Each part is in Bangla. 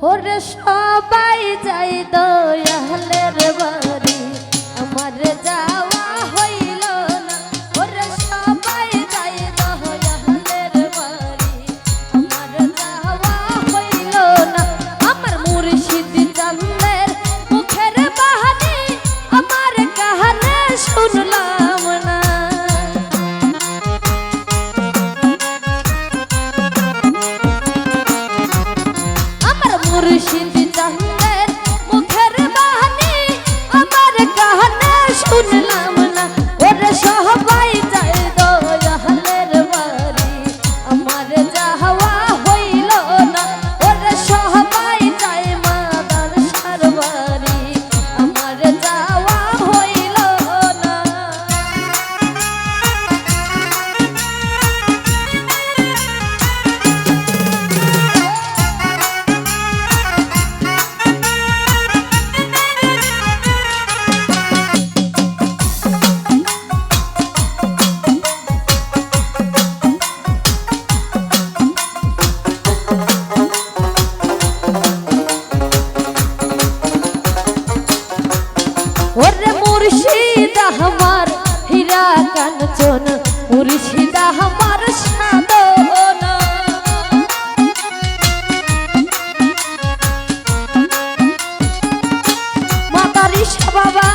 ওরে সবাই যাই দয়ালের বাড়ি। Tintin Tahu মুর্শিদ আমার হীরা কাঞ্চন মুর্শিদ আমার সাধন মাতারিস বাবা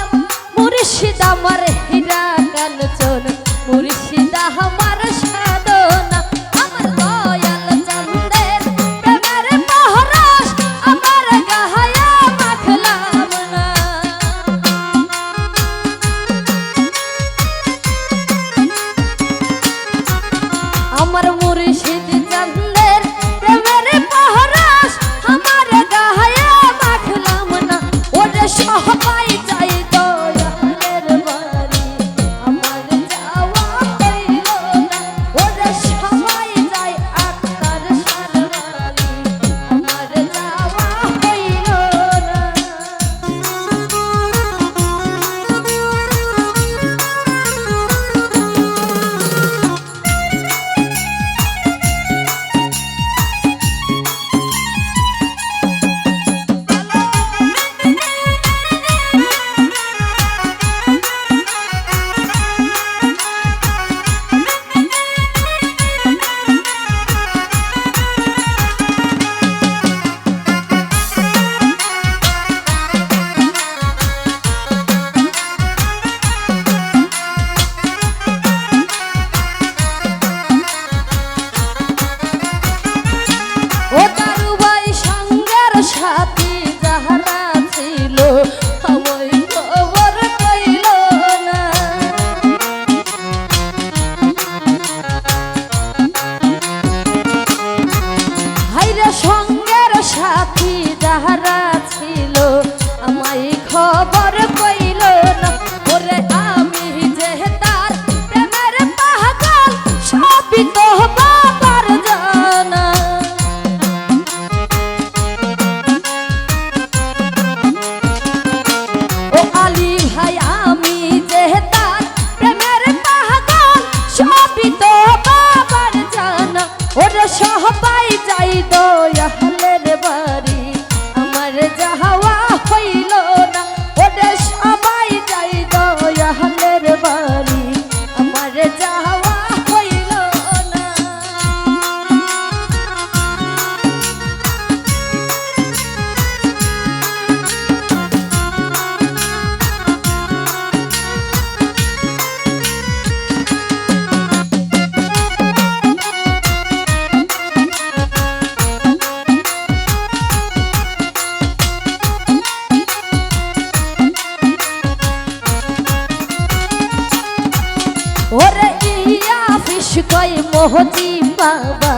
ওরে ইয়া বিশ কয় মোহজি বাবা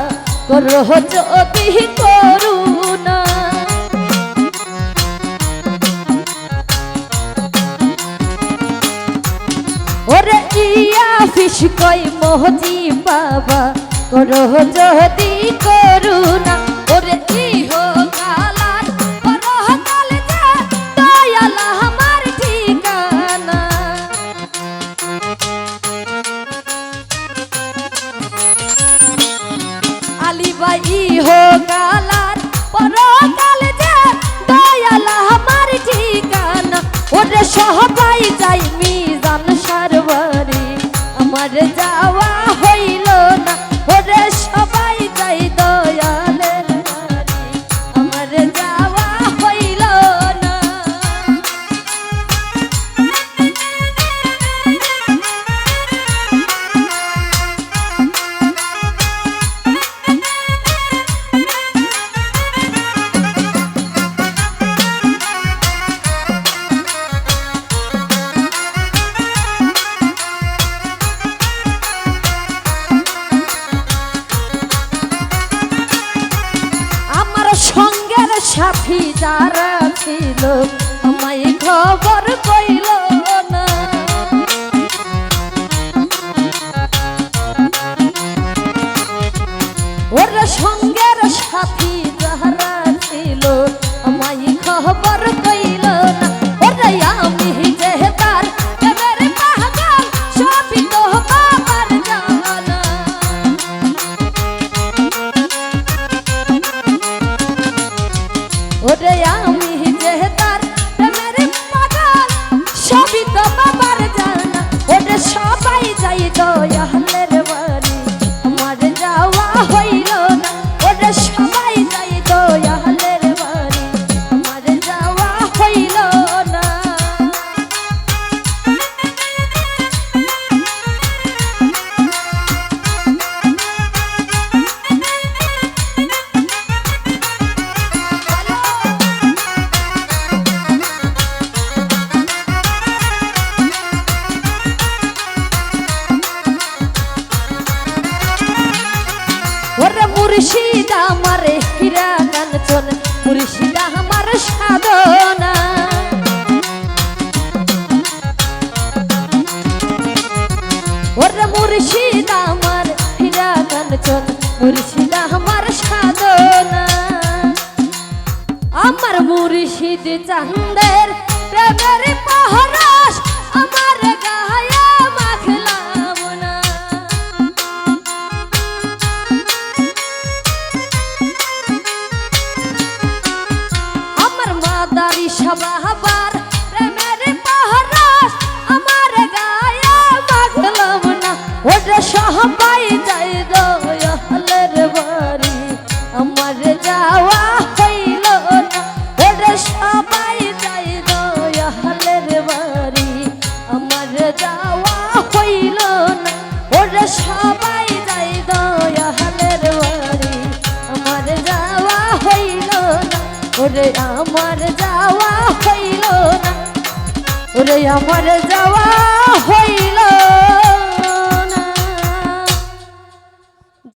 করহ যদি করুণা। ওরে ইয়া বিশ কয় মোহজি বাবা করহ যদি করুণা। ওরে ইহো ইহকালার পরকাল যে দয়াল আমার মিজান সারবারে আমার যাওয়া সাথী যারা ছিল আমায় খবর কইল না। ওর সঙ্গের সাথী মুর্শিদ আমার হীরা কাঞ্চন মুর্শিদ আমার সাধনা। ওরে মুর্শিদ আমার হীরা কাঞ্চন মুর্শিদ আমার সাধনা। আমার মুর্শিদ চান্দের প্রেমের পহরস, আমার সবাবার প্রেমের পহরস আমার গায়ে মাখলাম না। ওটা সবাই যাই দয়ালের বাড়ি, আমার যাওয়া হইল না। ওটা সবাই যাই দয়ালের বাড়ি, আমার যাওয়া হইল না। আমার আমার যাওয়া